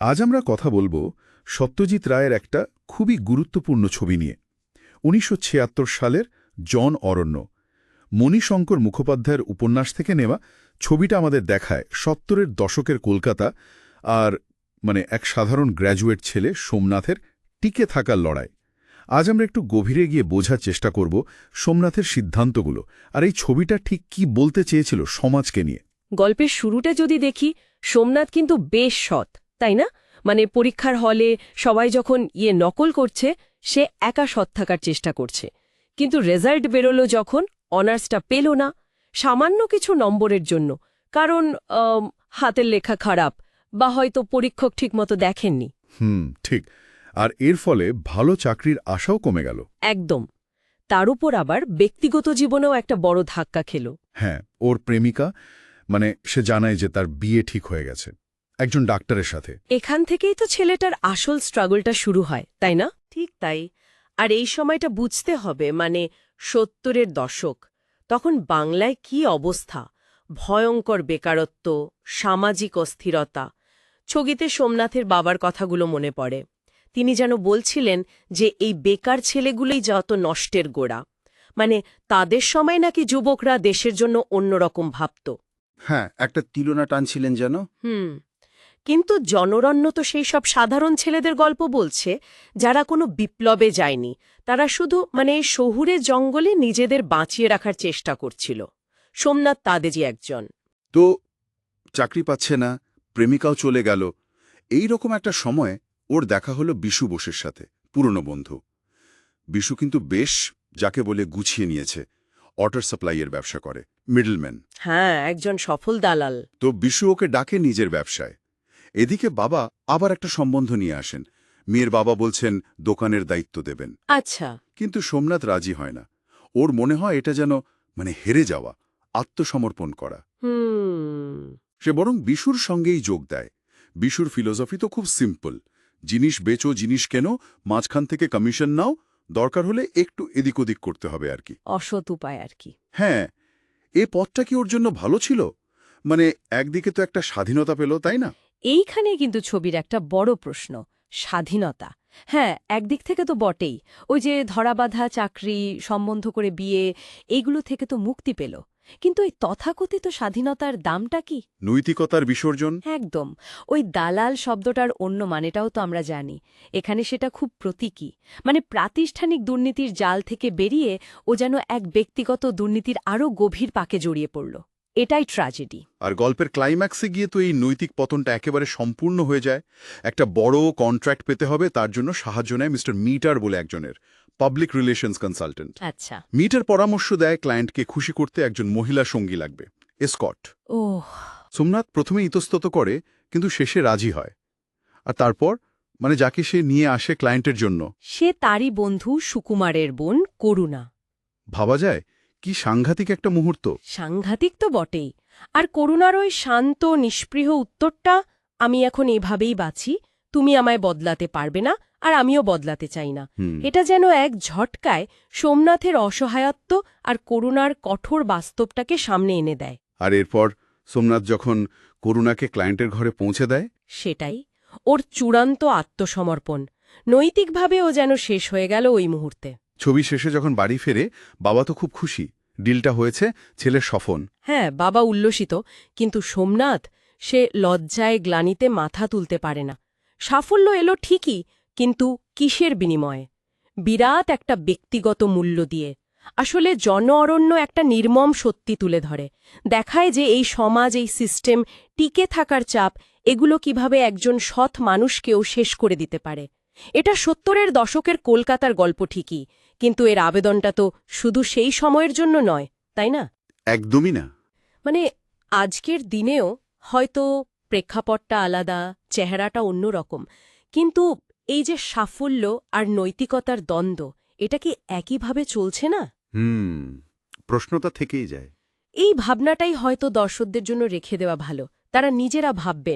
আজ আমরা কথা বলব সত্যজিৎ রায়ের একটা খুবই গুরুত্বপূর্ণ ছবি নিয়ে। উনিশশো ছিয়াত্তর সালের জন অরণ্য। মণিশঙ্কর মুখোপাধ্যায়ের উপন্যাস থেকে নেওয়া ছবিটা আমাদের দেখায় সত্তরের দশকের কলকাতা আর মানে এক সাধারণ গ্র্যাজুয়েট ছেলে সোমনাথের টিকে থাকার লড়াই। আজ আমরা একটু গভীরে গিয়ে বোঝার চেষ্টা করব সোমনাথের সিদ্ধান্তগুলো আর এই ছবিটা ঠিক কি বলতে চেয়েছিল সমাজকে নিয়ে। গল্পের শুরুটা যদি দেখি, সোমনাথ কিন্তু বেশ সৎ। তাই না? মানে পরীক্ষার হলে সবাই যখন ইয়ে নকল করছে সে একা সৎ থাকার চেষ্টা করছে। কিন্তু রেজাল্ট বেরোলো যখন অনার্সটা পেল না। সামান্য কিছু নম্বরের জন্য। কারণ হাতের লেখা খারাপ বা হয়তো পরীক্ষক ঠিকমতো দেখেননি। হুম ঠিক। আর এর ফলে ভালো চাকরির আশাও কমে গেল। একদম। তার উপর আবার ব্যক্তিগত জীবনেও একটা বড় ধাক্কা খেল। হ্যাঁ ওর প্রেমিকা মানে সে জানায় যে তার বিয়ে ঠিক হয়ে গেছে। একজন ডাক্তারের সাথে। এখান থেকেই তো ছেলেটার আসল স্ট্রাগলটা শুরু হয় তাই না? ঠিক তাই। আর এই সময়টা বুঝতে হবে মানে সত্তরের দশক তখন বাংলায় কি অবস্থা? ভয়ঙ্কর বেকারত্ব সামাজিক অস্থিরতা। ছগিতে সোমনাথের বাবার কথাগুলো মনে পড়ে। তিনি যেন বলছিলেন যে এই বেকার ছেলেগুলোই যত নষ্টের গোড়া। মানে তাদের সময় নাকি যুবকরা দেশের জন্য অন্যরকম ভাবত। হ্যাঁ একটা তিলনা টানছিলেন যেন। হুম। কিন্তু জনরণ্য তো সেই সব সাধারণ ছেলেদের গল্প বলছে যারা কোনো বিপ্লবে যায়নি। তারা শুধু মানে শহুরে জঙ্গলে নিজেদের বাঁচিয়ে রাখার চেষ্টা করছিল। সোমনাথ তাদেরই একজন। তো চাকরি পাচ্ছে না প্রেমিকাও চলে গেল। এই রকম একটা সময় ওর দেখা হলো বিশু বোসের সাথে পুরনো বন্ধু। বিশু কিন্তু বেশ যাকে বলে গুছিয়ে নিয়েছে ওয়াটার সাপ্লাইয়ের ব্যবসা করে মিডলম্যান। হ্যাঁ একজন সফল দালাল। তো বিশু ওকে ডাকে নিজের ব্যবসায়। এদিকে বাবা আবার একটা সম্বন্ধ নিয়ে আসেন। মেয়ের বাবা বলছেন দোকানের দায়িত্ব দেবেন। আচ্ছা। কিন্তু সোমনাথ রাজি হয় না। ওর মনে হয় এটা যেন মানে হেরে যাওয়া আত্মসমর্পণ করা। সে বরং বিশুর সঙ্গেই যোগ দেয়। বিশুর ফিলোসফি তো খুব সিম্পল। জিনিস বেচো জিনিস কেন মাঝখান থেকে কমিশন নাও দরকার হলে একটু এদিক ওদিক করতে হবে আর কি। অসৎ উপায় আর কি। হ্যাঁ এ পথটা কি ওর জন্য ভালো ছিল? মানে একদিকে তো একটা স্বাধীনতা পেল তাই না? এইখানে কিন্তু ছবির একটা বড় প্রশ্ন স্বাধীনতা। হ্যাঁ একদিক থেকে তো বটেই। ওই যে ধরাবাধা চাকরি সম্বন্ধ করে বিয়ে এগুলো থেকে তো মুক্তি পেল। কিন্তু এই তথাকথিত স্বাধীনতার দামটা কি? নৈতিকতার বিসর্জন? একদম। ওই দালাল শব্দটার অন্য মানেটাও তো আমরা জানি। এখানে সেটা খুব প্রতীকী। মানে প্রাতিষ্ঠানিক দুর্নীতির জাল থেকে বেরিয়ে ও যেন এক ব্যক্তিগত দুর্নীতির আরও গভীর পাকে জড়িয়ে পড়ল। এটাই ট্র্যাজেডি আর গল্পের ক্লাইম্যাক্সে গিয়ে তো এই নৈতিক পতনটা একেবারে সম্পূর্ণ হয়ে যায়। একটা বড় কন্ট্রাক্ট পেতে হবে তার জন্য সাহায্য নেয় মিস্টার মিটার বলে একজনের পাবলিক রিলেশনস কনসালটেন্ট আচ্ছা। মিটার পরামর্শ দেয় ক্লায়েন্টকে খুশি করতে একজন মহিলা সঙ্গী লাগবে এসকট ও সোমনাথ প্রথমে ইতস্তত করে কিন্তু শেষে রাজি হয়। আর তারপর মানে যাকে সে নিয়ে আসে ক্লায়েন্টের জন্য। সে তারই বন্ধু সুকুমারের বোন করুণা। ভাবা যায় কি সাংঘাতিক একটা মুহূর্ত। সাংঘাতিক তো বটেই। আর করুণার ওই শান্ত নিষ্পৃহ উত্তরটা আমি এখন এভাবেই বাঁচি তুমি আমায় বদলাতে পারবে না আর আমিও বদলাতে চাই না। এটা যেন এক ঝটকায় সোমনাথের অসহায়ত্ব আর করুণার কঠোর বাস্তবটাকে সামনে এনে দেয়। আর এরপর সোমনাথ যখন করুণাকে ক্লায়েন্টের ঘরে পৌঁছে দেয়? সেটাই। ওর চূড়ান্ত আত্মসমর্পণ। নৈতিকভাবে ও যেন শেষ হয়ে গেল ওই মুহূর্তে। ছবি শেষে যখন বাড়ি ফেরে বাবা তো খুব খুশি। ডিলটা হয়েছে ছেলের সফন। হ্যাঁ বাবা উল্লসিত, কিন্তু সোমনাথ, সে লজ্জায় গ্লানিতে মাথা তুলতে পারে না। সাফল্য এলো ঠিকই, কিন্তু কিসের বিনিময়ে? বিরাট একটা ব্যক্তিগত মূল্য দিয়ে। আসলে জন অরণ্য একটা নির্মম সত্যি তুলে ধরে। দেখায় যে এই সমাজ, এই সিস্টেম টিকে থাকার চাপ, এগুলো কীভাবে একজন সৎ মানুষকেও শেষ করে দিতে পারে। এটা সত্তরের দশকের কলকাতার গল্প ঠিকই কিন্তু এর আবেদনটা তো শুধু সেই সময়ের জন্য নয় তাই না? একদমই না। মানে আজকের দিনেও হয়তো প্রেক্ষাপটটা আলাদা চেহারাটা অন্যরকম কিন্তু এই যে সাফল্য আর নৈতিকতার দ্বন্দ্ব এটা কি একইভাবে চলছে না? হুম প্রশ্নটা থেকেই যায়। এই ভাবনাটাই হয়তো দর্শকদের জন্য রেখে দেওয়া ভালো তারা নিজেরা ভাববেন